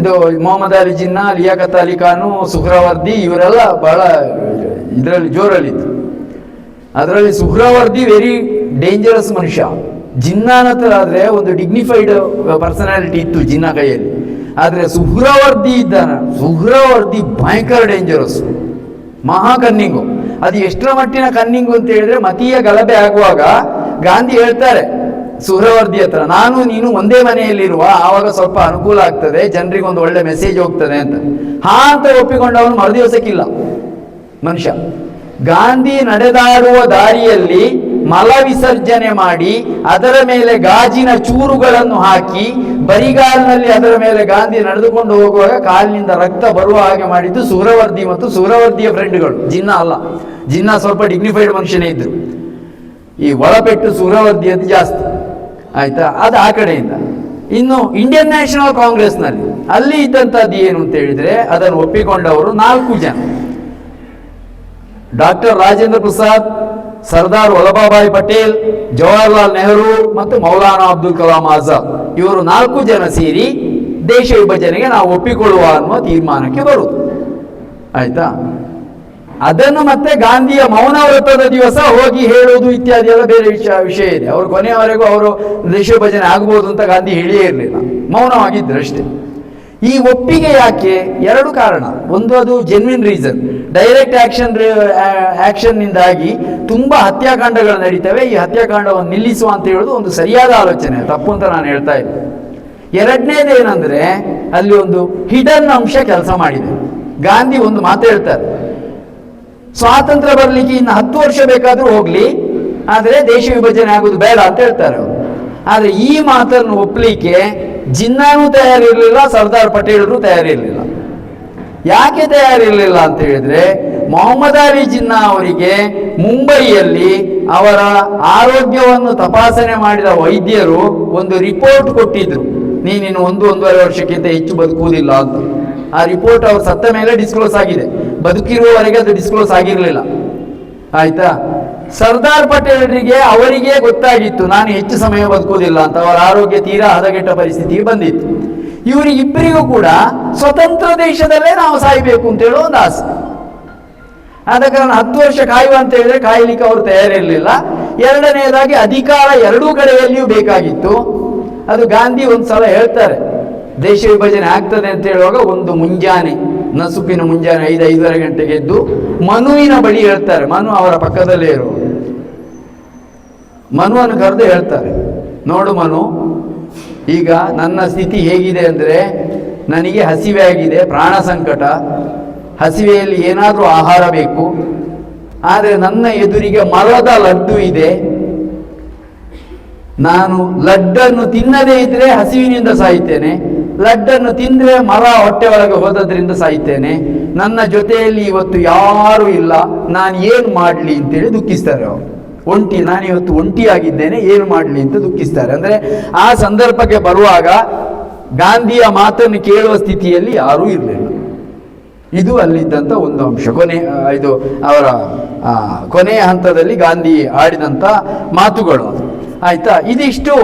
ಇದು ಮೊಹಮ್ಮದ್ ಅಲಿ ಜಿನ್ನಾ, ಲಿಯಾಕತ್ ಅಲಿ ಖಾನು, ಸುಹ್ರಾವರ್ದಿ ಇವರೆಲ್ಲ ಬಹಳ ಇದರಲ್ಲಿ ಜೋರಲ್ಲಿತ್ತು. ಅದರಲ್ಲಿ ಸುಹ್ರಾವರ್ದಿ ವೆರಿ ಡೇಂಜರಸ್ ಮನುಷ್ಯ. ಜಿನ್ನಾನ ಹತ್ರ ಆದರೆ ಒಂದು ಡಿಗ್ನಿಫೈಡ್ ಪರ್ಸನಾಲಿಟಿ ಇತ್ತು ಜಿನ್ನಾ ಕೈಯಲ್ಲಿ. ಆದರೆ ಸುಹ್ರಾವರ್ದಿ ಇದ್ದಾನ, ಸುಹ್ರಾವರ್ದಿ ಭಯಂಕರ ಡೇಂಜರಸ್ ಮಹಾ ಕನ್ನಿಂಗು ಅದು ಎಷ್ಟರ ಮಟ್ಟಿನ ಕನ್ನಿಂಗು ಅಂತ ಹೇಳಿದ್ರೆ ಮತೀಯ ಗಲಭೆ ಆಗುವಾಗ ಗಾಂಧಿ ಹೇಳ್ತಾರೆ ಸುಹ್ರವರ್ದಿ ಹತ್ರ, ನಾನು, ನೀನು ಒಂದೇ ಮನೆಯಲ್ಲಿರುವ, ಆವಾಗ ಸ್ವಲ್ಪ ಅನುಕೂಲ ಆಗ್ತದೆ ಜನರಿಗೆ ಒಂದು ಒಳ್ಳೆ ಮೆಸೇಜ್ ಹೋಗ್ತದೆ ಅಂತ. ಹಾ ಅಂತ ಒಪ್ಪಿಕೊಂಡವನು ಮರುದಿವಸಕ್ಕಿಲ್ಲ. ಮನುಷ್ಯ, ಗಾಂಧಿ ನಡೆದಾಡುವ ದಾರಿಯಲ್ಲಿ ಮಲ ವಿಸರ್ಜನೆ ಮಾಡಿ, ಅದರ ಮೇಲೆ ಗಾಜಿನ ಚೂರುಗಳನ್ನು ಹಾಕಿ, ಬರಿಗಾಲಿನಲ್ಲಿ ಅದರ ಮೇಲೆ ಗಾಂಧಿ ನಡೆದುಕೊಂಡು ಹೋಗುವಾಗ ಕಾಲಿನಿಂದ ರಕ್ತ ಬರುವ ಹಾಗೆ ಮಾಡಿದ್ದು ಸೂರವರ್ಧಿ ಮತ್ತು ಸೂರವರ್ಧಿಯ ಫ್ರೆಂಡ್ಗಳು ಜಿನ್ನ ಅಲ್ಲ, ಜಿನ್ನ ಸ್ವಲ್ಪ ಡಿಗ್ನಿಫೈಡ್ ಮನುಷ್ಯನೇ ಇದ್ರು. ಈ ಒಳಪೆಟ್ಟು ಸುಹ್ರವರ್ದಿಯದ್ದು ಜಾಸ್ತಿ. ಆಯ್ತಾ? ಅದು ಆ ಕಡೆಯಿಂದ. ಇನ್ನು ಇಂಡಿಯನ್ ನ್ಯಾಷನಲ್ ಕಾಂಗ್ರೆಸ್ನಲ್ಲಿ ಅಲ್ಲಿ ಇದ್ದಂಥದ್ದು ಏನು ಅಂತ ಹೇಳಿದ್ರೆ ಅದನ್ನು ಒಪ್ಪಿಕೊಂಡವರು ನಾಲ್ಕು ಜನ. ಡಾಕ್ಟರ್ ರಾಜೇಂದ್ರ ಪ್ರಸಾದ್, ಸರ್ದಾರ್ ವಲ್ಲಭಭಾಯಿ ಪಟೇಲ್, ಜವಾಹರ್ಲಾಲ್ ನೆಹರು ಮತ್ತು ಮೌಲಾನಾ ಅಬ್ದುಲ್ ಕಲಾಂ ಆಜಾದ್. ಇವರು ನಾಲ್ಕು ಜನ ಸೇರಿ ದೇಶ ವಿಭಜನೆಗೆ ನಾವು ಒಪ್ಪಿಕೊಳ್ಳುವ ಅನ್ನುವ ತೀರ್ಮಾನಕ್ಕೆ ಬರುವುದು ಆಯ್ತಾ? ಅದನ್ನು ಮತ್ತೆ ಗಾಂಧಿಯ ಮೌನ ವ್ರತದ ದಿವಸ ಹೋಗಿ ಹೇಳುವುದು ಇತ್ಯಾದಿ ಎಲ್ಲ ಬೇರೆ ವಿಷಯ ವಿಷಯ ಇದೆ. ಅವರು ಕೊನೆಯವರೆಗೂ ಅವರು ದೇಶ ಭಜನೆ ಆಗಬಹುದು ಅಂತ ಗಾಂಧಿ ಹೇಳಿಯೇ ಇರಲಿಲ್ಲ. ಮೌನವಾಗಿದ್ದರು ಅಷ್ಟೇ. ಈ ಒಪ್ಪಿಗೆ ಯಾಕೆ? ಎರಡು ಕಾರಣ. ಒಂದು ಅದು ಜೆನ್ವಿನ್ ರೀಸನ್ ಡೈರೆಕ್ಟ್ ಆಕ್ಷನ್ ಆಕ್ಷನ್ನಿಂದಾಗಿ ತುಂಬ ಹತ್ಯಾಕಾಂಡಗಳು ನಡೀತವೆ. ಈ ಹತ್ಯಾಕಾಂಡವನ್ನು ನಿಲ್ಲಿಸುವ ಅಂತ ಹೇಳೋದು ಒಂದು ಸರಿಯಾದ ಆಲೋಚನೆ. ತಪ್ಪು ಅಂತ ನಾನು ಹೇಳ್ತಾ ಇದ್ದೆ. ಎರಡನೇದು ಏನಂದ್ರೆ ಅಲ್ಲಿ ಒಂದು ಹಿಡನ್ ಅಂಶ ಕೆಲಸ ಮಾಡಿದೆ. ಗಾಂಧಿ ಒಂದು ಮಾತು ಹೇಳ್ತಾರೆ. ಸ್ವಾತಂತ್ರ್ಯ ಬರಲಿಕ್ಕೆ ಇನ್ನು ಹತ್ತು ವರ್ಷ ಬೇಕಾದರೂ ಹೋಗ್ಲಿ, ಆದರೆ ದೇಶ ವಿಭಜನೆ ಆಗೋದು ಬೇಡ ಅಂತ ಹೇಳ್ತಾರೆ ಅವರು. ಆದರೆ ಈ ಮಾತನ್ನು ಒಪ್ಪಲಿಕ್ಕೆ ಜಿನ್ನಾನೂ ತಯಾರಿರಲಿಲ್ಲ, ಸರ್ದಾರ್ ಪಟೇಲರು ತಯಾರಿರಲಿಲ್ಲ. ಯಾಕೆ ತಯಾರಿರಲಿಲ್ಲ ಅಂತ ಹೇಳಿದ್ರೆ, ಮೊಹಮ್ಮದ್ ಅಲಿ ಜಿನ್ನಾ ಅವರಿಗೆ ಮುಂಬೈಯಲ್ಲಿ ಅವರ ಆರೋಗ್ಯವನ್ನು ತಪಾಸಣೆ ಮಾಡಿದ ವೈದ್ಯರು ಒಂದು ರಿಪೋರ್ಟ್ ಕೊಟ್ಟಿದ್ರು. ನೀನಿನ್ನು ಒಂದು, ಒಂದೂವರೆ ವರ್ಷಕ್ಕಿಂತ ಹೆಚ್ಚು ಬದುಕುವುದಿಲ್ಲ ಅಂತ. ಆ ರಿಪೋರ್ಟ್ ಅವರು ಸತ್ತ ಮೇಲೆ ಡಿಸ್ಕ್ಲೋಸ್ ಆಗಿದೆ. ಬದುಕಿರುವವರೆಗೆ ಅದು ಡಿಸ್ಕ್ಲೋಸ್ ಆಗಿರಲಿಲ್ಲ. ಆಯ್ತಾ? ಸರ್ದಾರ್ ಪಟೇಲರಿಗೆ ಅವರಿಗೆ ಗೊತ್ತಾಗಿತ್ತು, ನಾನು ಹೆಚ್ಚು ಸಮಯ ಬದುಕೋದಿಲ್ಲ ಅಂತ. ಅವರ ಆರೋಗ್ಯ ತೀರಾ ಹದಗೆಟ್ಟ ಪರಿಸ್ಥಿತಿ ಬಂದಿತ್ತು. ಇವರಿಗಿಬ್ಬರಿಗೂ ಕೂಡ ಸ್ವತಂತ್ರ ದೇಶದಲ್ಲೇ ನಾವು ಸಾಯಬೇಕು ಅಂತ ಹೇಳೋ ಒಂದು ಆಸೆ. ಆದ ಕಾರಣ ಹತ್ತು ವರ್ಷ ಕಾಯುವ ಅಂತ ಹೇಳಿದ್ರೆ ಕಾಯಲಿಕ್ಕೆ ಅವರು ತಯಾರಿರಲಿಲ್ಲ. ಎರಡನೆಯದಾಗಿ ಅಧಿಕಾರ ಎರಡೂ ಕಡೆಯಲ್ಲಿಯೂ ಬೇಕಾಗಿತ್ತು. ಅದು ಗಾಂಧಿ ಒಂದು ಸಲ ಹೇಳ್ತಾರೆ, ದೇಶ ವಿಭಜನೆ ಆಗ್ತದೆ ಅಂತ ಹೇಳುವಾಗ ಒಂದು ಮುಂಜಾನೆ. ನಸುಕಿನ ಮುಂಜಾನೆ ಐದು, ಐದೂವರೆ ಗಂಟೆಗೆ ಎದ್ದು ಮನುವಿನ ಬಳಿ ಹೇಳ್ತಾರೆ. ಮನು ಅವರ ಪಕ್ಕದಲ್ಲೇ ಇರು. ಮನುವನ್ನು ಕರೆದು ಹೇಳ್ತಾರೆ. ನೋಡು ಮನು, ಈಗ ನನ್ನ ಸ್ಥಿತಿ ಹೇಗಿದೆ ಅಂದರೆ ನನಗೆ ಹಸಿವೆ ಆಗಿದೆ ಪ್ರಾಣ ಸಂಕಟ. ಹಸಿವೆಯಲ್ಲಿ ಏನಾದರೂ ಆಹಾರ ಬೇಕು. ಆದರೆ ನನ್ನ ಎದುರಿಗೆ ಮರದ ಲಡ್ಡು ಇದೆ. ನಾನು ಲಡ್ಡನ್ನು ತಿನ್ನದೇ ಇದ್ದರೆ ಹಸಿವಿನಿಂದ ಸಾಯ್ತೇನೆ ಲಡ್ಡನ್ನು ತಿಂದ್ರೆ ಮರ ಹೊಟ್ಟೆ ಒಳಗೆ ಹೋದದ್ರಿಂದ ಸಾಯ್ತೇನೆ. ನನ್ನ ಜೊತೆಯಲ್ಲಿ ಇವತ್ತು ಯಾರು ಇಲ್ಲ. ನಾನು ಏನು ಮಾಡಲಿ ಅಂತೇಳಿ ದುಃಖಿಸ್ತಾರೆ ಅವರು. ಒಂಟಿ ನಾನು ಇವತ್ತು ಒಂಟಿಯಾಗಿದ್ದೇನೆ. ಏನು ಮಾಡಲಿ ಅಂತ ದುಃಖಿಸ್ತಾರೆ. ಅಂದರೆ ಆ ಸಂದರ್ಭಕ್ಕೆ ಬರುವಾಗ ಗಾಂಧಿಯ ಮಾತನ್ನು ಕೇಳುವ ಸ್ಥಿತಿಯಲ್ಲಿ ಯಾರೂ ಇರಲಿಲ್ಲ. ಇದು ಅಲ್ಲಿದ್ದಂಥ ಒಂದು ಅಂಶ. ಕೊನೆ ಇದು ಅವರ ಕೊನೆಯ ಹಂತದಲ್ಲಿ ಗಾಂಧಿ ಆಡಿದಂಥ ಮಾತುಗಳು. ಆಯ್ತಾ? ಇದಿಷ್ಟು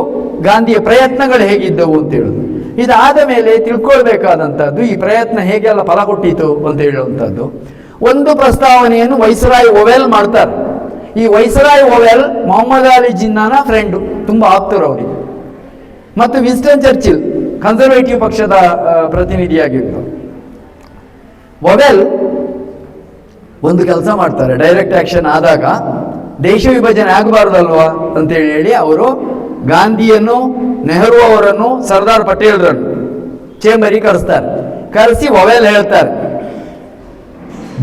ಗಾಂಧಿಯ ಪ್ರಯತ್ನಗಳು ಹೇಗಿದ್ದವು ಅಂತ ಹೇಳುದು. ಇದಾದ ಮೇಲೆ ತಿಳ್ಕೊಳ್ಬೇಕಾದಂಥದ್ದು, ಈ ಪ್ರಯತ್ನ ಹೇಗೆಲ್ಲ ಫಲ ಕೊಟ್ಟಿತು ಅಂತ ಹೇಳುವಂಥದ್ದು. ಒಂದು ಪ್ರಸ್ತಾವನೆಯನ್ನು ವೈಸರಾಯ್ ಓವೆಲ್ ಮಾಡ್ತಾರೆ. ಈ ವೈಸರಾಯ್ ಓವೆಲ್ ಮೊಹಮ್ಮದ್ ಅಲಿ ಜಿನ್ನಾನ ಫ್ರೆಂಡು ತುಂಬ ಆಪ್ತರು ಅವರಿಗೆ ಮತ್ತು ವಿನ್ಸ್ಟನ್ ಚರ್ಚಿಲ್ ಕನ್ಸರ್ವೇಟಿವ್ ಪಕ್ಷದ ಪ್ರತಿನಿಧಿಯಾಗಿದ್ದರು. ಒವೆಲ್ ಒಂದು ಕೆಲಸ ಮಾಡ್ತಾರೆ ಡೈರೆಕ್ಟ್ ಆಕ್ಷನ್ ಆದಾಗ, ದೇಶ ವಿಭಜನೆ ಆಗಬಾರ್ದಲ್ವಾ ಅಂತೇಳಿ ಹೇಳಿ ಅವರು ಗಾಂಧಿಯನ್ನು, ನೆಹರು ಅವರನ್ನು, ಸರ್ದಾರ್ ಪಟೇಲ್ರನ್ನು ಚೇಂಬರಿಗೆ ಕರೆಸ್ತಾರೆ. ಕರೆಸಿ ಒವೆಲ್ ಹೇಳ್ತಾರೆ.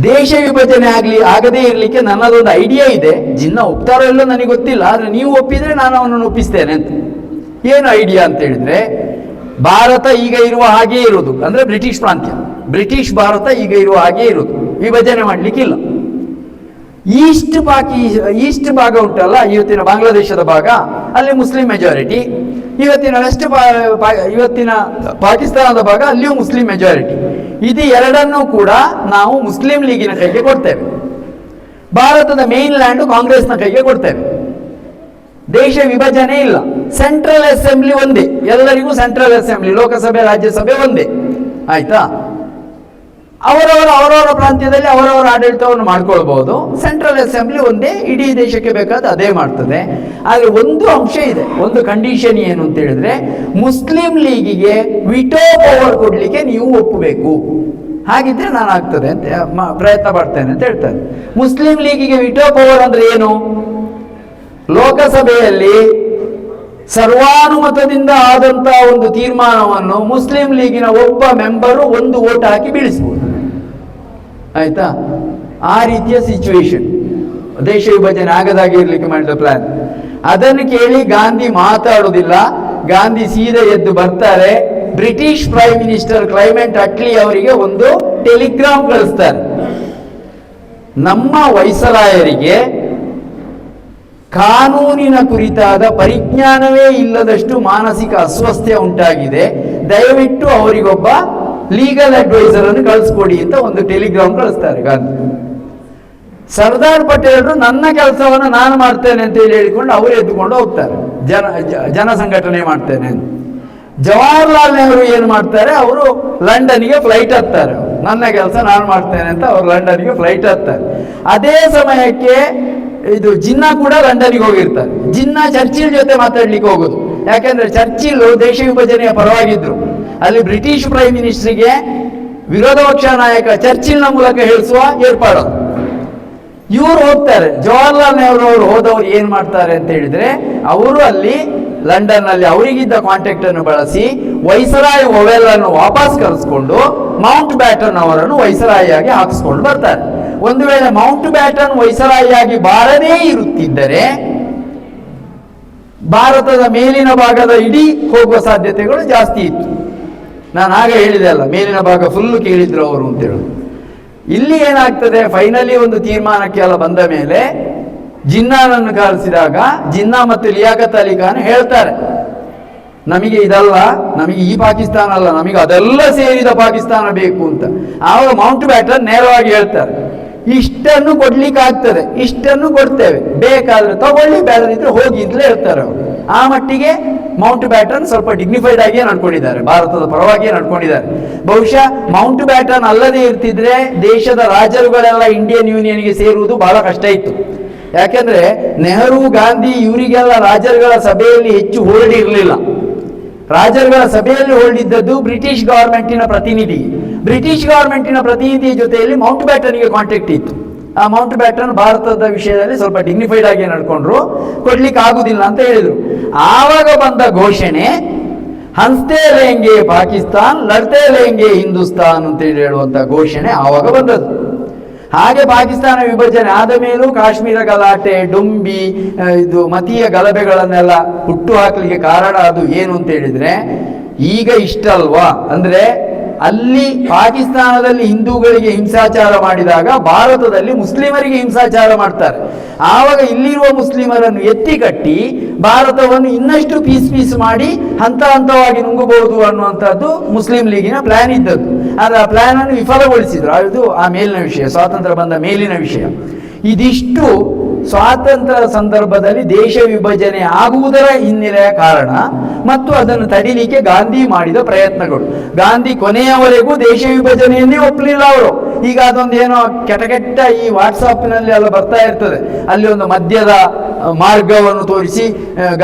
ದೇಶ ವಿಭಜನೆ ಆಗಲಿ, ಆಗದೇ ಇರಲಿಕ್ಕೆ ನನ್ನದೊಂದು ಐಡಿಯಾ ಇದೆ. ಜಿನ್ನ ಒಪ್ತಾರೋ ಇಲ್ಲ ನನಗೆ ಗೊತ್ತಿಲ್ಲ, ಆದರೆ ನೀವು ಒಪ್ಪಿದ್ರೆ ನಾನು ಅವನನ್ನು ಒಪ್ಪಿಸ್ತೇನೆ ಅಂತ. ಏನು ಐಡಿಯಾ ಅಂತ ಹೇಳಿದ್ರೆ, ಭಾರತ ಈಗ ಇರುವ ಹಾಗೇ ಇರೋದು ಅಂದರೆ ಬ್ರಿಟಿಷ್ ಪ್ರಾಂತ್ಯ. ಬ್ರಿಟಿಷ್ ಭಾರತ ಈಗ ಇರುವ ಹಾಗೇ ಇರೋದು ವಿಭಜನೆ ಮಾಡಲಿಕ್ಕಿಲ್ಲ. ಈಸ್ಟ್ ಪಾಕಿ, ಈಸ್ಟ್ ಭಾಗ ಉಂಟಲ್ಲ, ಇವತ್ತಿನ ಬಾಂಗ್ಲಾದೇಶದ ಭಾಗ. ಅಲ್ಲಿ ಮುಸ್ಲಿಂ ಮೆಜಾರಿಟಿ ಇವತ್ತಿನ ವೆಸ್ಟ್ ಇವತ್ತಿನ ಪಾಕಿಸ್ತಾನದ ಭಾಗ ಅಲ್ಲಿಯೂ ಮುಸ್ಲಿಂ ಮೆಜಾರಿಟಿ ಇದು ಎರಡನ್ನೂ ಕೂಡ ನಾವು ಮುಸ್ಲಿಂ ಲೀಗಿನ ಕೈಗೆ ಕೊಡ್ತೇವೆ. ಭಾರತದ ಮೇನ್ ಲ್ಯಾಂಡು ಕಾಂಗ್ರೆಸ್ನ ಕೈಗೆ ಕೊಡ್ತೇವೆ. ದೇಶ ವಿಭಜನೆ ಇಲ್ಲ. ಸೆಂಟ್ರಲ್ ಅಸೆಂಬ್ಲಿ ಒಂದೇ. ಎಲ್ಲರಿಗೂ ಸೆಂಟ್ರಲ್ ಅಸೆಂಬ್ಲಿ ಲೋಕಸಭೆ, ರಾಜ್ಯಸಭೆ ಒಂದೇ. ಆಯ್ತಾ? ಅವರವರ ಅವರವರ ಪ್ರಾಂತ್ಯದಲ್ಲಿ ಅವರವರ ಆಡಳಿತವನ್ನು ಮಾಡ್ಕೊಳ್ಬಹುದು. ಸೆಂಟ್ರಲ್ ಅಸೆಂಬ್ಲಿ ಒಂದೇ ಇಡೀ ದೇಶಕ್ಕೆ ಬೇಕಾದ ಅದೇ ಮಾಡ್ತದೆ. ಆದರೆ ಒಂದು ಅಂಶ ಇದೆ, ಒಂದು ಕಂಡೀಷನ್ ಏನು ಅಂತ ಹೇಳಿದ್ರೆ ಮುಸ್ಲಿಂ ಲೀಗಿಗೆ ವಿಟೋ ಪವರ್ ಕೊಡ್ಲಿಕ್ಕೆ ನೀವು ಒಪ್ಪಬೇಕು. ಹಾಗಿದ್ರೆ ನಾನು ಆಗ್ತದೆ ಅಂತ ಪ್ರಯತ್ನ ಪಡ್ತೇನೆ ಅಂತ ಹೇಳ್ತಾರೆ. ಮುಸ್ಲಿಂ ಲೀಗಿಗೆ ವಿಟೋ ಪವರ್ ಅಂದ್ರೆ ಏನು? ಲೋಕಸಭೆಯಲ್ಲಿ ಸರ್ವಾನುಮತದಿಂದ ಆದಂತಹ ಒಂದು ತೀರ್ಮಾನವನ್ನು ಮುಸ್ಲಿಂ ಲೀಗಿನ ಒಬ್ಬ ಮೆಂಬರು ಒಂದು ಓಟ್ ಹಾಕಿ ಬೀಳಿಸಬಹುದು ಆಯ್ತಾ? ಆ ರೀತಿಯ ಸಿಚುವೇಶನ್ ದೇಶ ವಿಭಜನೆ ಆಗದಾಗೆ ಇರ್ಲಿಕ್ಕೆ ಮಾಡಿದ ಪ್ಲಾನ್ ಅದನ್ನು ಕೇಳಿ ಗಾಂಧಿ ಮಾತಾಡುವುದಿಲ್ಲ ಗಾಂಧಿ ಸೀದಾ ಎದ್ದು ಬರ್ತಾರೆ. British prime minister Clement Attlee ಅವರಿಗೆ ಒಂದು ಟೆಲಿಗ್ರಾಮ್ ಕಳಿಸ್ತಾರೆ. ನಮ್ಮ ವೈಸರಾಯರಿಗೆ ಕಾನೂನಿನ ಕುರಿತಾದ ಪರಿಜ್ಞಾನವೇ ಇಲ್ಲದಷ್ಟು ಮಾನಸಿಕ ಅಸ್ವಸ್ಥ್ಯ ಉಂಟಾಗಿದೆ. ದಯವಿಟ್ಟು ಅವರಿಗೊಬ್ಬ ಲೀಗಲ್ ಅಡ್ವೈಸರ್ ಅನ್ನು ಕಳಿಸ್ಕೊಡಿ ಅಂತ ಒಂದು ಟೆಲಿಗ್ರಾಮ್ ಕಳಿಸ್ತಾರೆ. ಗಾಂಧಿ ಸರ್ದಾರ್ ಪಟೇಲರು ನನ್ನ ಕೆಲಸವನ್ನು ನಾನು ಮಾಡ್ತೇನೆ ಅಂತ ಹೇಳಿ ಹೇಳಿಕೊಂಡು ಅವರು ಎದ್ದುಕೊಂಡು ಹೋಗ್ತಾರೆ. ಜನ ಜನ ಸಂಘಟನೆ ಮಾಡ್ತೇನೆ ಅಂತ. ಜವಾಹರ್ಲಾಲ್ ನೆಹರು ಏನು ಮಾಡ್ತಾರೆ? ಅವರು ಲಂಡನ್ಗೆ ಫ್ಲೈಟ್ ಹತ್ತಾರೆ. ನನ್ನ ಕೆಲಸ ನಾನು ಮಾಡ್ತೇನೆ ಅಂತ ಅವರು ಲಂಡನ್ಗೆ ಫ್ಲೈಟ್ ಹತ್ತಾರೆ. ಅದೇ ಸಮಯಕ್ಕೆ ಇದು ಜಿನ್ನಾ ಕೂಡ ಲಂಡನ್ಗೆ ಹೋಗಿರ್ತಾರೆ. ಜಿನ್ನಾ ಚರ್ಚಿಲ್ ಜೊತೆ ಮಾತಾಡ್ಲಿಕ್ಕೆ ಹೋಗೋದು. ಯಾಕಂದ್ರೆ ಚರ್ಚಿಲ್ ದೇಶ ವಿಭಜನೆಯ ಪರವಾಗಿದ್ರು. ಅಲ್ಲಿ ಬ್ರಿಟಿಷ್ ಪ್ರೈಮ್ ಮಿನಿಸ್ಟ್ರಿಗೆ ವಿರೋಧ ಪಕ್ಷ ನಾಯಕ ಚರ್ಚಿಲ್ನ ಮೂಲಕ ಹೇಳಿಸುವ ಏರ್ಪಾಡು. ಇವರು ಹೋಗ್ತಾರೆ. ಜವಾಹರ್ಲಾಲ್ ನೆಹರು ಅವರು ಹೋದವರು ಏನ್ ಮಾಡ್ತಾರೆ ಅಂತ ಹೇಳಿದ್ರೆ, ಅವರು ಅಲ್ಲಿ ಲಂಡನ್ನಲ್ಲಿ ಅವರಿಗಿದ್ದ ಕಾಂಟ್ಯಾಕ್ಟ್ ಅನ್ನು ಬಳಸಿ ವೈಸರಾಯ್ ಒವೆಲ್ ಅನ್ನು ವಾಪಸ್ ಕರೆಸ್ಕೊಂಡು ಮೌಂಟ್ ಬ್ಯಾಟನ್ ಅವರನ್ನು ವೈಸರಾಯಿಯಾಗಿ ಹಾಕಿಸ್ಕೊಂಡು ಬರ್ತಾರೆ. ಒಂದು ವೇಳೆ ಮೌಂಟ್ ಬ್ಯಾಟನ್ ವೈಸರಾಯಿಯಾಗಿ ಬಾರದೇ ಇರುತ್ತಿದ್ದರೆ, ಭಾರತದ ಮೇಲಿನ ಭಾಗದ ಇಡೀ ಹೋಗುವ ಸಾಧ್ಯತೆಗಳು ಜಾಸ್ತಿ ಇತ್ತು. ನಾನು ಹಾಗೆ ಹೇಳಿದೆ ಅಲ್ಲ, ಮೇಲಿನ ಭಾಗ ಫುಲ್ಲು ಕೇಳಿದ್ರು ಅವರು ಅಂತೇಳಿ ಇಲ್ಲಿ ಏನಾಗ್ತದೆ? ಫೈನಲಿ ಒಂದು ತೀರ್ಮಾನಕ್ಕೆ ಎಲ್ಲ ಬಂದ ಮೇಲೆ ಜಿನ್ನಾನನ್ನು ಕಾಲಿಸಿದಾಗ ಜಿನ್ನಾ ಮತ್ತು ಲಿಯಾಕತ್ ಅಲಿ ಖಾನ್ ಹೇಳ್ತಾರೆ, ನಮಗೆ ಇದಲ್ಲ, ನಮಗೆ ಈ ಪಾಕಿಸ್ತಾನ ಅಲ್ಲ, ನಮಗೆ ಅದೆಲ್ಲ ಸೇರಿದ ಪಾಕಿಸ್ತಾನ ಬೇಕು ಅಂತ. ಆವಾಗ ಮೌಂಟ್ ಬ್ಯಾಟರ್ ನೇರವಾಗಿ ಹೇಳ್ತಾರೆ, ಇಷ್ಟನ್ನು ಕೊಡ್ಲಿಕ್ಕೆ ಆಗ್ತದೆ ಇಷ್ಟನ್ನು ಕೊಡ್ತೇವೆ, ಬೇಕಾದ್ರೆ ತಗೊಳ್ಳಿ, ಬೇಡದಿದ್ರೆ ಹೋಗಿ ಅಂತಲೇ ಹೇಳ್ತಾರೆ ಅವರು. ಆ ಮಟ್ಟಿಗೆ ಮೌಂಟ್ ಬ್ಯಾಟನ್ ಸ್ವಲ್ಪ ಡಿಗ್ನಿಫೈಡ್ ಆಗಿಯೇ ನಡ್ಕೊಂಡಿದ್ದಾರೆ ಭಾರತದ ಪರವಾಗಿ ನಡ್ಕೊಂಡಿದ್ದಾರೆ ಬಹುಶಃ ಮೌಂಟ್ ಬ್ಯಾಟನ್ ಅಲ್ಲದೆ ಇರ್ತಿದ್ರೆ ದೇಶದ ರಾಜರುಗಳೆಲ್ಲ ಇಂಡಿಯನ್ ಯೂನಿಯನ್ಗೆ ಸೇರುವುದು ಬಹಳ ಕಷ್ಟ ಇತ್ತು. ಯಾಕೆಂದ್ರೆ ನೆಹರು, ಗಾಂಧಿ ಇವರಿಗೆಲ್ಲ ರಾಜರುಗಳ ಸಭೆಯಲ್ಲಿ ಹೆಚ್ಚು ಹೋಲ್ಡ್ ಇರಲಿಲ್ಲ ರಾಜರುಗಳ ಸಭೆಯಲ್ಲಿ ಹೊರಡಿದ್ದದ್ದು ಬ್ರಿಟಿಷ್ ಗವರ್ಮೆಂಟಿನ ಪ್ರತಿನಿಧಿ. ಬ್ರಿಟಿಷ್ ಗವರ್ಮೆಂಟಿನ ಪ್ರತಿನಿಧಿಯ ಜೊತೆಯಲ್ಲಿ ಮೌಂಟ್ ಬ್ಯಾಟನ್ಗೆ ಕಾಂಟ್ಯಾಕ್ಟ್ ಇತ್ತು. ಆ ಮೌಂಟ್ ಬ್ಯಾಟನ್ ಭಾರತದ ವಿಷಯದಲ್ಲಿ ಸ್ವಲ್ಪ ಡಿಗ್ನಿಫೈಡ್ ಆಗಿ ನಡ್ಕೊಂಡ್ರು. ಕೊಡ್ಲಿಕ್ಕೆ ಆಗುದಿಲ್ಲ ಅಂತ ಹೇಳಿದ್ರು. ಆವಾಗ ಬಂದ ಘೋಷಣೆ, ಹಂಸ್ತೆ ಲೇಂಗೆ ಪಾಕಿಸ್ತಾನ್, ಲಡ್ತೆ ಲೇಂಗೆ ಹಿಂದೂಸ್ತಾನ್ ಅಂತ ಹೇಳಿ ಹೇಳುವಂತ ಘೋಷಣೆ ಆವಾಗ ಬಂದದ್ದು. ಹಾಗೆ ಪಾಕಿಸ್ತಾನ ವಿಭಜನೆ ಆದ ಮೇಲೂ ಕಾಶ್ಮೀರ ಗಲಾಟೆ, ಡುಂಬಿ ಇದು ಮತೀಯ ಗಲಭೆಗಳನ್ನೆಲ್ಲ ಹುಟ್ಟು ಹಾಕಲಿಕ್ಕೆ ಕಾರಣ ಅದು ಏನು ಅಂತ ಹೇಳಿದ್ರೆ, ಈಗ ಇಷ್ಟಲ್ವಾ? ಅಂದ್ರೆ ಅಲ್ಲಿ ಪಾಕಿಸ್ತಾನದಲ್ಲಿ ಹಿಂದೂಗಳಿಗೆ ಹಿಂಸಾಚಾರ ಮಾಡಿದಾಗ ಭಾರತದಲ್ಲಿ ಮುಸ್ಲಿಮರಿಗೆ ಹಿಂಸಾಚಾರ ಮಾಡ್ತಾರೆ. ಆವಾಗ ಇಲ್ಲಿರುವ ಮುಸ್ಲಿಮರನ್ನು ಎತ್ತಿ ಕಟ್ಟಿ ಭಾರತವನ್ನು ಇನ್ನಷ್ಟು ಪೀಸ್ ಪೀಸ್ ಮಾಡಿ ಹಂತ ಹಂತವಾಗಿ ನುಂಗಬಹುದು ಅನ್ನುವಂಥದ್ದು ಮುಸ್ಲಿಂ ಲೀಗಿನ ಪ್ಲಾನ್ ಇದ್ದದ್ದು. ಆದರೆ ಆ ಪ್ಲಾನ್ ಅನ್ನು ವಿಫಲಗೊಳಿಸಿದ್ರು. ಅದು ಆ ಮೇಲಿನ ವಿಷಯ, ಸ್ವಾತಂತ್ರ್ಯ ಬಂದ ಮೇಲಿನ ವಿಷಯ. ಇದಿಷ್ಟು ಸ್ವಾತಂತ್ರ್ಯ ಸಂದರ್ಭದಲ್ಲಿ ದೇಶ ವಿಭಜನೆ ಆಗುವುದರ ಹಿನ್ನೆಲೆಯ ಕಾರಣ ಮತ್ತು ಅದನ್ನು ತಡಿಲಿಕ್ಕೆ ಗಾಂಧಿ ಮಾಡಿದ ಪ್ರಯತ್ನಗಳು. ಗಾಂಧಿ ಕೊನೆಯವರೆಗೂ ದೇಶ ವಿಭಜನೆಯನ್ನೇ ಒಪ್ಪಲಿಲ್ಲ ಅವರು. ಈಗ ಅದೊಂದು ಏನೋ ಕೆಟ್ಟ ಕೆಟ್ಟ ಈ ವಾಟ್ಸಾಪ್ನಲ್ಲಿ ಎಲ್ಲ ಬರ್ತಾ ಇರ್ತದೆ. ಅಲ್ಲಿ ಒಂದು ಮದ್ಯದ ಮಾರ್ಗವನ್ನು ತೋರಿಸಿ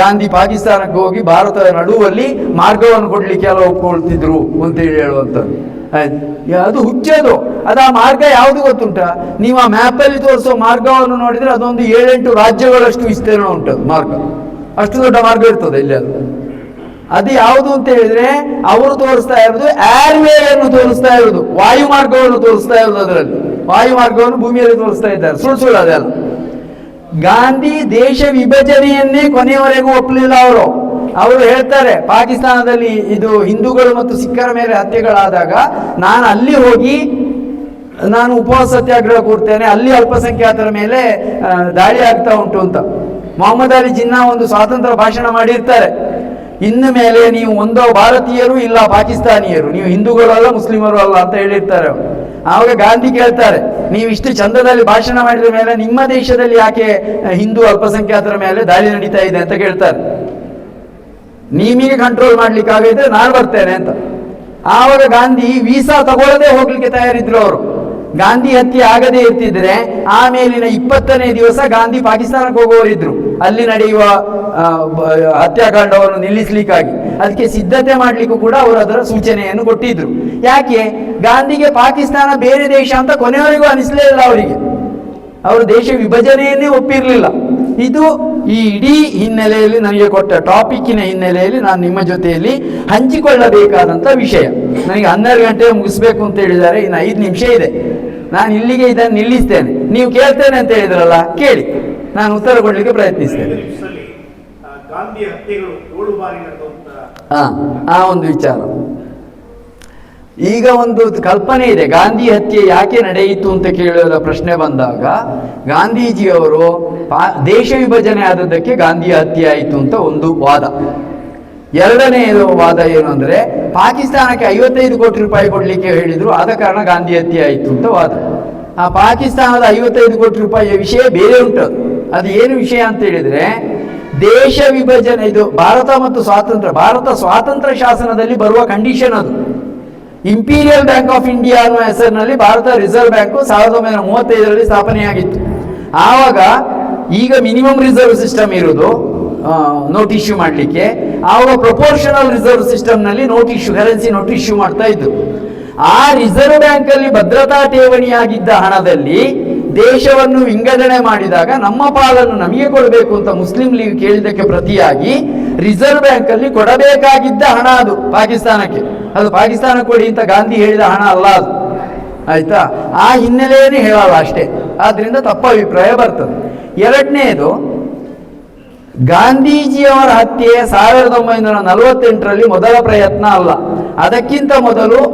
ಗಾಂಧಿ ಪಾಕಿಸ್ತಾನಕ್ಕೆ ಹೋಗಿ ಭಾರತದ ನಡುವಲ್ಲಿ ಮಾರ್ಗವನ್ನು ಕೊಡ್ಲಿಕ್ಕೆ ಎಲ್ಲ ಒಪ್ಕೊಳ್ತಿದ್ರು ಅಂತೇಳಿ ಹೇಳುವಂಥದ್ದು. ಅದು ಹುಚ್ಚದು. ಅದು ಆ ಮಾರ್ಗ ಯಾವುದು ಗೊತ್ತುಂಟ? ನೀವು ಆ ಮ್ಯಾಪಲ್ಲಿ ತೋರಿಸೋ ಮಾರ್ಗವನ್ನು ನೋಡಿದ್ರೆ ಅದೊಂದು ಏಳೆಂಟು ರಾಜ್ಯಗಳಷ್ಟು ವಿಸ್ತೀರ್ಣ ಉಂಟು ಮಾರ್ಗ. ಅಷ್ಟು ದೊಡ್ಡ ಮಾರ್ಗ ಇರ್ತದೆ ಇಲ್ಲಿ ಅದು. ಅದು ಯಾವುದು ಅಂತ ಹೇಳಿದ್ರೆ ಅವರು ತೋರಿಸ್ತಾ ಇರೋದು ಏರ್ವೇ ಅನ್ನು ತೋರಿಸ್ತಾ ಇರೋದು ವಾಯು ಮಾರ್ಗವನ್ನು ತೋರಿಸ್ತಾ ಇರೋದು ಅದರಲ್ಲಿ. ವಾಯು ಮಾರ್ಗವನ್ನು ಭೂಮಿಯಲ್ಲಿ ತೋರಿಸ್ತಾ ಇದ್ದಾರೆ. ಸುಳ್ಳು ಸುಳ್ಳು ಅದೆಲ್ಲ ಗಾಂಧಿ ದೇಶ ವಿಭಜನೆಯನ್ನೇ ಕೊನೆಯವರೆಗೂ ಒಪ್ಪಲಿಲ್ಲ ಅವರು. ಅವರು ಹೇಳ್ತಾರೆ, ಪಾಕಿಸ್ತಾನದಲ್ಲಿ ಇದು ಹಿಂದೂಗಳು ಮತ್ತು ಸಿಖ್ಖರ ಮೇಲೆ ಹತ್ಯೆಗಳಾದಾಗ ನಾನು ಅಲ್ಲಿ ಹೋಗಿ ನಾನು ಉಪವಾಸ ಸತ್ಯಾಗ್ರಹ ಕೂರ್ತೇನೆ ಅಲ್ಲಿ ಅಲ್ಪಸಂಖ್ಯಾತರ ಮೇಲೆ ದಾಳಿ ಆಗ್ತಾ ಉಂಟು ಅಂತ. ಮೊಹಮ್ಮದ್ ಅಲಿ ಜಿನ್ನಾ ಒಂದು ಸ್ವಾತಂತ್ರ್ಯ ಭಾಷಣ ಮಾಡಿರ್ತಾರೆ. ಇನ್ನು ಮೇಲೆ ನೀವು ಒಂದೋ ಭಾರತೀಯರು ಇಲ್ಲ ಪಾಕಿಸ್ತಾನಿಯರು, ನೀವು ಹಿಂದೂಗಳು ಅಲ್ಲ, ಮುಸ್ಲಿಮರು ಅಲ್ಲ ಅಂತ ಹೇಳಿರ್ತಾರೆ ಆವಾಗ ಗಾಂಧಿ ಕೇಳ್ತಾರೆ, ನೀವು ಇಷ್ಟು ಚಂದದಲ್ಲಿ ಭಾಷಣ ಮಾಡಿದ ಮೇಲೆ ನಿಮ್ಮ ದೇಶದಲ್ಲಿ ಯಾಕೆ ಹಿಂದೂ ಅಲ್ಪಸಂಖ್ಯಾತರ ಮೇಲೆ ದಾಳಿ ನಡೀತಾ ಇದೆ? ಅಂತ ಕೇಳ್ತಾರೆ. ನಿಮಗೆ ಕಂಟ್ರೋಲ್ ಮಾಡ್ಲಿಕ್ಕೆ ಆಗಿದ್ರೆ ನಾನು ಬರ್ತೇನೆ ಅಂತ. ಆವಾಗ ಗಾಂಧಿ ವೀಸಾ ತಗೊಳ್ಳದೆ ಹೋಗ್ಲಿಕ್ಕೆ ತಯಾರಿದ್ರು ಅವರು. ಗಾಂಧಿ ಹತ್ಯೆ ಆಗದೇ ಇರ್ತಿದ್ರೆ ಆಮೇಲಿನ ಇಪ್ಪತ್ತನೇ ದಿವಸ ಗಾಂಧಿ ಪಾಕಿಸ್ತಾನಕ್ಕೆ ಹೋಗುವವರಿದ್ರು ಅಲ್ಲಿ ನಡೆಯುವ ಹತ್ಯಾಕಾಂಡವನ್ನು ನಿಲ್ಲಿಸಲಿಕ್ಕಾಗಿ. ಅದಕ್ಕೆ ಸಿದ್ಧತೆ ಮಾಡಲಿಕ್ಕೂ ಕೂಡ ಅವರು ಅದರ ಸೂಚನೆಯನ್ನು ಕೊಟ್ಟಿದ್ರು. ಯಾಕೆ? ಗಾಂಧಿಗೆ ಪಾಕಿಸ್ತಾನ ಬೇರೆ ದೇಶ ಅಂತ ಕೊನೆಯವರೆಗೂ ಅನಿಸಲೇ ಇಲ್ಲ ಅವರಿಗೆ. ಅವರು ದೇಶ ವಿಭಜನೆಯನ್ನೇ ಒಪ್ಪಿರಲಿಲ್ಲ. ಇದು ಈ ಇಡೀ ಹಿನ್ನೆಲೆಯಲ್ಲಿ ನನಗೆ ಕೊಟ್ಟ ಟಾಪಿಕ್ಕಿನ ಹಿನ್ನೆಲೆಯಲ್ಲಿ ನಾನು ನಿಮ್ಮ ಜೊತೆಯಲ್ಲಿ ಹಂಚಿಕೊಳ್ಳಬೇಕಾದಂಥ ವಿಷಯ. ನನಗೆ ಹನ್ನೆರಡು ಗಂಟೆ ಮುಗಿಸ್ಬೇಕು ಅಂತ ಹೇಳಿದ್ದಾರೆ, ಇನ್ನು ಐದು ನಿಮಿಷ ಇದೆ. ನಾನು ಇಲ್ಲಿಗೆ ಇದನ್ನು ನಿಲ್ಲಿಸ್ತೇನೆ. ನೀವು ಕೇಳ್ತೇನೆ ಅಂತ ಹೇಳಿದ್ರಲ್ಲ ಕೇಳಿ. ನಾನು ಉತ್ತರ ಕೊಡಲಿಕ್ಕೆ ಪ್ರಯತ್ನಿಸ್ತೇನೆ. ಆ, ಒಂದು ವಿಚಾರ. ಈಗ ಒಂದು ಕಲ್ಪನೆ ಇದೆ ಗಾಂಧಿ ಹತ್ಯೆ ಯಾಕೆ ನಡೆಯಿತು ಅಂತ ಕೇಳುವ ಪ್ರಶ್ನೆ ಬಂದಾಗ ಗಾಂಧೀಜಿಯವರು ದೇಶ ವಿಭಜನೆ ಆದದ್ದಕ್ಕೆ ಗಾಂಧಿ ಹತ್ಯೆ ಆಯಿತು ಅಂತ ಒಂದು ವಾದ. ಎರಡನೇ ವಾದ ಏನು ಅಂದ್ರೆ, ಪಾಕಿಸ್ತಾನಕ್ಕೆ ಐವತ್ತೈದು ಕೋಟಿ ರೂಪಾಯಿ ಕೊಡ್ಲಿಕ್ಕೆ ಹೇಳಿದ್ರು, ಆದ ಕಾರಣ ಗಾಂಧಿ ಹತ್ಯೆ ಆಯಿತು ಅಂತ ವಾದ. ಆ ಪಾಕಿಸ್ತಾನದ ಐವತ್ತೈದು ಕೋಟಿ ರೂಪಾಯಿಯ ವಿಷಯ ಬೇರೆ ಉಂಟು. ಅದು ಏನು ವಿಷಯ ಅಂತ ಹೇಳಿದ್ರೆ, ದೇಶ ವಿಭಜನೆ, ಇದು ಭಾರತ ಮತ್ತು ಸ್ವಾತಂತ್ರ್ಯ. ಭಾರತ ಸ್ವಾತಂತ್ರ್ಯ ಶಾಸನದಲ್ಲಿ ಬರುವ ಕಂಡೀಷನ್ ಅದು. ಇಂಪೀರಿಯಲ್ ಬ್ಯಾಂಕ್ ಆಫ್ ಇಂಡಿಯಾ ಅನ್ನೋ ಹೆಸರಿನಲ್ಲಿ ಭಾರತ ರಿಸರ್ವ್ ಬ್ಯಾಂಕ್ ಸಾವಿರದ ಒಂಬೈನೂರ ಮೂವತ್ತೈದರಲ್ಲಿ ಸ್ಥಾಪನೆಯಾಗಿತ್ತು. ಆವಾಗ ಈಗ ಮಿನಿಮಮ್ ರಿಸರ್ವ್ ಸಿಸ್ಟಮ್ ಇರೋದು ನೋಟ್ ಇಶ್ಯೂ ಮಾಡಲಿಕ್ಕೆ. ಆವಾಗ ಪ್ರಪೋರ್ಷನಲ್ ರಿಸರ್ವ್ ಸಿಸ್ಟಮ್ನಲ್ಲಿ note issue currency note issue ಮಾಡ್ತಾ ಇದ್ರು. ಆ ರಿಸರ್ವ್ ಬ್ಯಾಂಕ್ ಅಲ್ಲಿ ಭದ್ರತಾ ಠೇವಣಿಯಾಗಿದ್ದ ಹಣದಲ್ಲಿ ದೇಶವನ್ನು ವಿಂಗಡಣೆ ಮಾಡಿದಾಗ ನಮ್ಮ ಪಾಲನ್ನು ನಮಗೆ ಕೊಡಬೇಕು ಅಂತ ಮುಸ್ಲಿಂ ಲೀಗ್ ಕೇಳಿದ್ದಕ್ಕೆ ಪ್ರತಿಯಾಗಿ ರಿಸರ್ವ್ ಬ್ಯಾಂಕ್ ಅಲ್ಲಿ ಕೊಡಬೇಕಾಗಿದ್ದ ಹಣ ಅದು ಪಾಕಿಸ್ತಾನಕ್ಕೆ. ಅದು ಪಾಕಿಸ್ತಾನ ಕೊಡಿ ಅಂತ ಗಾಂಧಿ ಹೇಳಿದ ಹಣ ಅಲ್ಲ ಅದು. ಆಯ್ತಾ? ಆ ಹಿನ್ನೆಲೆಯೇ ಹೇಳಲ್ಲ ಅಷ್ಟೇ. ಆದ್ರಿಂದ ತಪ್ಪ ಅಭಿಪ್ರಾಯ ಬರ್ತದೆ. ಎರಡನೇದು ಗಾಂಧೀಜಿಯವರ ಹತ್ಯೆ ಸಾವಿರದ ಒಂಬೈನೂರ ನಲವತ್ತೆಂಟರಲ್ಲಿ ಮೊದಲ ಪ್ರಯತ್ನ ಅಲ್ಲ. ಅದಕ್ಕಿಂತ ಮೊದಲು